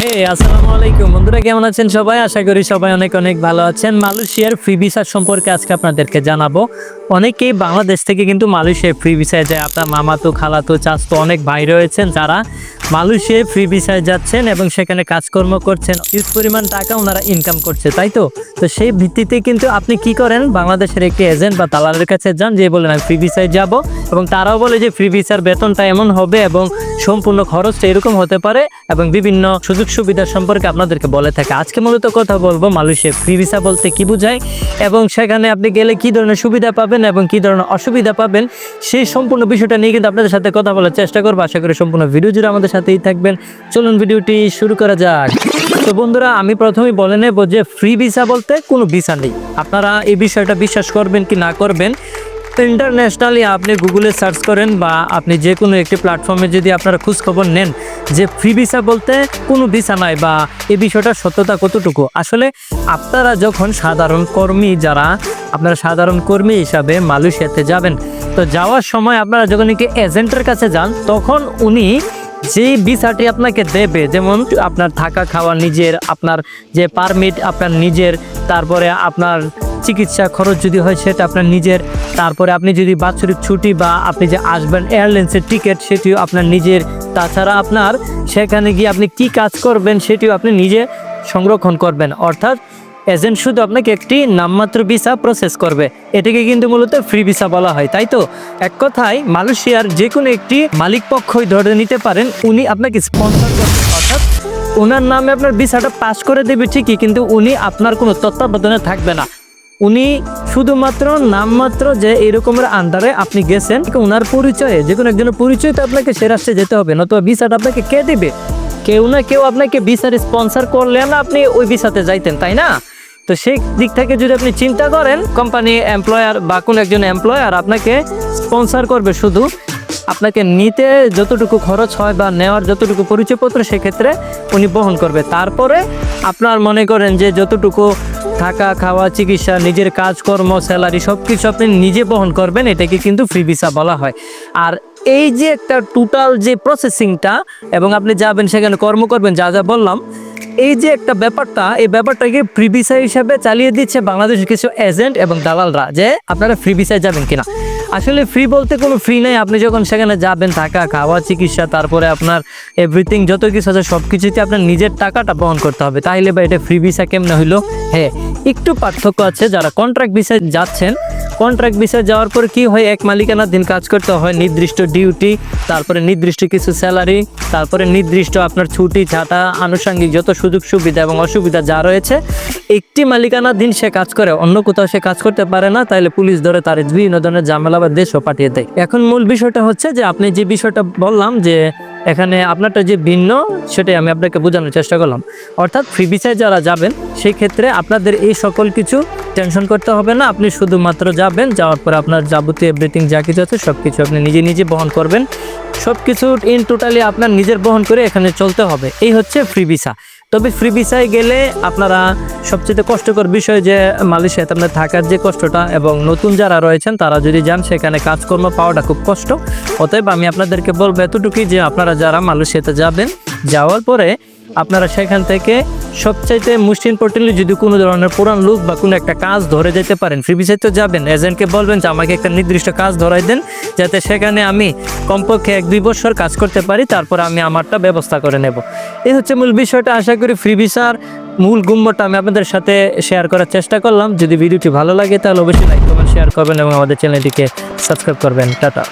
হে, আসসালামু আলাইকুম। বন্ধুরা, কেমন আছেন সবাই? আশা করি সবাই অনেক অনেক ভালো আছেন। মালয়েশিয়ার ফ্রি ভিসা সম্পর্কে আজকে আপনাদেরকে জানাব। অনেকেই বাংলাদেশ থেকে কিন্তু মালয়েশিয়ায় ফ্রি ভিসায় যায়। আপনার মামাতো, খালাতো, চাচতো অনেক ভাই রয়েছেন যারা মালয়েশিয়ায় ফ্রি ভিসায় যাচ্ছেন এবং সেখানে কাজকর্ম করছেন। হিউজ পরিমাণ টাকা ওনারা ইনকাম করছে, তাই তো? তো সেই ভিত্তিতে কিন্তু আপনি কি করেন? বাংলাদেশের একটি এজেন্ট বা দালালের কাছে যান, যে বলেন আমি ফ্রি ভিসায় যাব। এবং তারাও বলে যে ফ্রি ভিসার বেতনটা এমন হবে এবং সম্পূর্ণ খরচটা এরকম হতে পারে এবং বিভিন্ন সুযোগ সুবিধা সম্পর্কে আপনাদেরকে বলে থাকে। আজকে মূলত কথা বলব মালয়েশিয়া ফ্রি ভিসা বলতে কি বোঝায় এবং সেখানে আপনি গেলে কি ধরনের সুবিধা পাবেন এবং কি ধরনের অসুবিধা পাবেন, সেই সম্পূর্ণ বিষয়টা নিয়ে কিন্তু আপনাদের সাথে কথা বলার চেষ্টা করব। আশা করি সম্পূর্ণ ভিডিও জুড়ে আমাদের সাথেই থাকবেন। চলুন ভিডিওটি শুরু করা যাক। তো বন্ধুরা, আমি প্রথমেই বলে নেব যে ফ্রি ভিসা বলতে কোনো ভিসা নেই। আপনারা এই বিষয়টা বিশ্বাস করবেন কি না করবেন? তো ইন্টারন্যাশনালি আপনি গুগলে সার্চ করেন বা আপনি যে কোনো একটি প্ল্যাটফর্মে যদি আপনারা খোঁজখবর নেন যে ফ্রি ভিসা বলতে কোনো ভিসা নাই বা এই বিষয়টার সত্যতা কতটুকু? আসলে আপনারা যখন সাধারণ কর্মী যারা, আপনারা সাধারণ কর্মী হিসাবে মালয়েশিয়াতে যাবেন, তো যাওয়ার সময় আপনারা যখন একটি এজেন্টের কাছে যান, তখন উনি যে ভিসাটি আপনাকে দেবে, যেমন আপনার থাকা খাওয়া নিজের, আপনার যে পারমিট আপনার নিজের, তারপরে আপনার চিকিৎসা খরচ যদি হয় সেটা আপনার নিজের, তারপরে আপনি যদি বাৎসরিক ছুটি বা আপনি যে আসবেন এয়ারলাইন্সের টিকিট সেটিও আপনার নিজের। তাছাড়া আপনার সেখানে গিয়ে আপনি কি কাজ করবেন সেটিও আপনি নিজে সংরক্ষণ করবেন। অর্থাৎ এজেন্ট শুধু আপনাকে একটি নামমাত্র ভিসা প্রসেস করবে। এটাকে কিন্তু মূলত ফ্রি ভিসা বলা হয়, তাই তো? এক কথায়, মালয়েশিয়ার যে কোনো একটি মালিক পক্ষই ধরে নিতে পারেন, উনি আপনাকে স্পন্সর করবেন অর্থাৎ ওনার নামে আপনার ভিসাটা পাস করে দেবে ঠিকই, কিন্তু উনি আপনার কোনো তত্ত্বাবধানে থাকবে না। উনি শুধুমাত্র নামমাত্র যে এরকমের আন্ডারে আপনি গেছেন ওনার পরিচয়ে যে কোনো একজনের পরিচয় তো আপনাকে সে রাষ্ট্রে যেতে হবে, নতুবা ভিসাটা আপনাকে কে দেবে? কেউ না কেউ আপনাকে ভিসার স্পন্সর করলে না আপনি ওই ভিসাতে যাইতেন, তাই না? তো সেই দিক থেকে যদি আপনি চিন্তা করেন কোম্পানি এমপ্লয়ার বা কোনো একজন এমপ্লয়ার আপনাকে স্পন্সার করবে শুধু, আপনাকে নিতে যতটুকু খরচ হয় বা নেওয়ার যতটুকু পরিচয়পত্র, সেক্ষেত্রে উনি বহন করবে। তারপরে আপনার মনে করেন যে যতটুকু থাকা, খাওয়া, চিকিৎসা, নিজের কাজকর্ম স্যালারি সব কিছু আপনি নিজে বহন করবেন, এটাকে কিন্তু ফ্রি ভিসা বলা হয়। আর এই যে একটা টোটাল যে প্রসেসিংটা এবং আপনি যাবেন সেখানে, কর্ম করবেন, যা যা বললাম এই যে একটা ব্যাপারটা, এই ব্যাপারটাকে ফ্রি ভিসা হিসাবে চালিয়ে দিচ্ছে বাংলাদেশের কিছু এজেন্ট এবং দালালরা যে আপনারা ফ্রি ভিসায় যাবেন কিনা। আসলে ফ্রি বলতে কোনো ফ্রি নেই, আপনি যখন সেখানে যাবেন, থাকা, খাওয়া, চিকিৎসা, তারপরে আপনার এভরিথিং যত কিছু আছে সব কিছুতে আপনার নিজের টাকাটা বহন করতে হবে। তাইলে বা এটা ফ্রি ভিসা কেমনে হইল? হ্যাঁ একটু পার্থক্য আছে, যারা কন্ট্রাক্ট ভিসায় যাচ্ছেন কন্ট্রাক্ট বিষয়ে যাওয়ার পর কি হয়? এক মালিকানাধীন কাজ করতে হয়, নির্দিষ্ট ডিউটি তারপরে নির্দিষ্ট কিছু স্যালারি তারপরে নির্দিষ্ট আপনার ছুটি, ছাটা, আনুষঙ্গিক যত সুযোগ সুবিধা এবং অসুবিধা যা রয়েছে একটি মালিকানাধীন সে কাজ করে, অন্য কোথাও সে কাজ করতে পারে না তাহলে পুলিশ ধরে তার বিভিন্ন ধরনের ঝামেলা বা দেশও পাঠিয়ে দেয়। এখন মূল বিষয়টা হচ্ছে যে, আপনি যে বিষয়টা বললাম যে, এখানে আপনারটা যে ভিন্ন, সেটাই আমি আপনাকে বোঝানোর চেষ্টা করলাম। অর্থাৎ ফ্রি ভিসায় যারা যাবেন, সেই ক্ষেত্রে আপনাদের এই সকল কিছু টেনশন করতে হবে না। আপনি শুধুমাত্র যাবেন, যাওয়ার পর আপনার যাবতীয় এভরিথিং যা কিছু আছে সব কিছু আপনি নিজে নিজে বহন করবেন। সব কিছু ইন টোটালি আপনার নিজের বহন করে এখানে চলতে হবে। এই হচ্ছে ফ্রি ভিসা তবে ফ্রি ভিসায় গেলে আপনারা সবচেয়ে কষ্টকর বিষয় যে মালয়েশিয়াতে আপনার থাকার যে কষ্টটা এবং নতুন যারা রয়েছেন, তারা যদি যান, সেখানে কাজকর্ম পাওয়াটা খুব কষ্ট। অতএব আমি আপনাদেরকে বলব এতটুকুই যে আপনারা যারা মালয়েশিয়াতে যাবেন, যাওয়ার পরে আপনারা সেখান থেকে সবচাইতে মোস্ট ইম্পর্টেন্টলি যদি কোনো ধরনের পুরান লুক বা কোনো একটা কাজ ধরে যেতে পারেন ফ্রি ভিসায় তো যাবেন এজেন্টকে বলবেন যে আমাকে একটা নির্দিষ্ট কাজ ধরাই দেন, যাতে সেখানে আমি কমপক্ষে এক দুই বছর কাজ করতে পারি, তারপর আমি আমারটা ব্যবস্থা করে নেব। এই হচ্ছে মূল বিষয়টা। আশা করি ফ্রি ভিসার মূল গুম্বটা আমি আপনাদের সাথে শেয়ার করার চেষ্টা করলাম। যদি ভিডিওটি ভালো লাগে তাহলে অবশ্যই লাইক কমেন্ট শেয়ার করবেন এবং আমাদের চ্যানেলটিকে সাবস্ক্রাইব করবেন। টাটা।